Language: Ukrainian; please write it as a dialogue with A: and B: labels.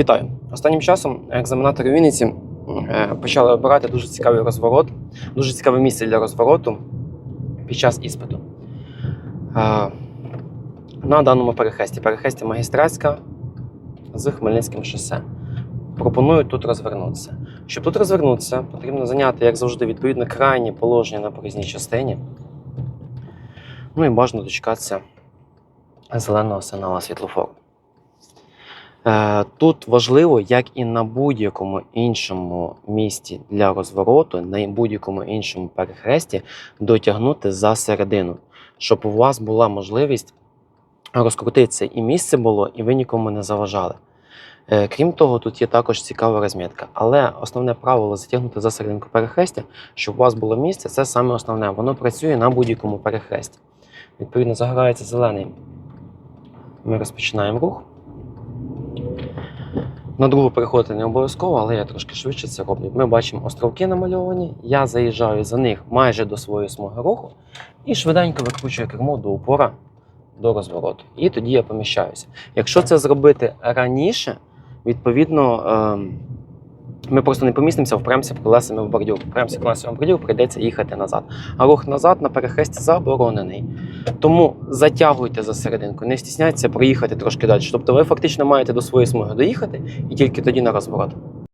A: Вітаю! Останнім часом екзаменатори Вінниці е, почали обирати дуже цікавий розворот, дуже цікаве місце для розвороту під час іспиту. Е, На даному перехресті, перехресті магістратська з Хмельницьким шосе. Пропоную тут розвернутися. Щоб тут розвернутися, потрібно зайняти, як завжди, відповідно крайнє положення на проїзній частині. Ну і бажано дочекатися зеленого сигнала світлофору. Е, Тут важливо, як і на будь-якому іншому місці для розвороту, на будь-якому іншому перехресті, дотягнути за середину, щоб у вас була можливість розкрутитися і місце було, і ви нікому не заважали. Е, Крім того, тут є також цікава розмітка. Але основне правило затягнути за серединку перехрестя, щоб у вас було місце, це саме основне. Воно працює на будь-якому перехресті. Відповідно, загорається зелений. Ми розпочинаємо рух. На другу переходити не обов'язково, але я трошки швидше це роблю. Ми бачимо островки намальовані. Я заїжджаю за них майже до своєї смуги руху і швиденько викручую кермо до упора до розвороту. І тоді я поміщаюся. Якщо це зробити раніше, відповідно. Ми просто не помістимося, впремся колесами в бордюр. Впремся колесами в бордюр, прийдеться їхати назад. А рух назад на перехресті заборонений. Тому затягуйте за серединку, не стісняйтеся проїхати трошки далі. Тобто ви фактично маєте до своєї смуги доїхати і тільки тоді на розворот.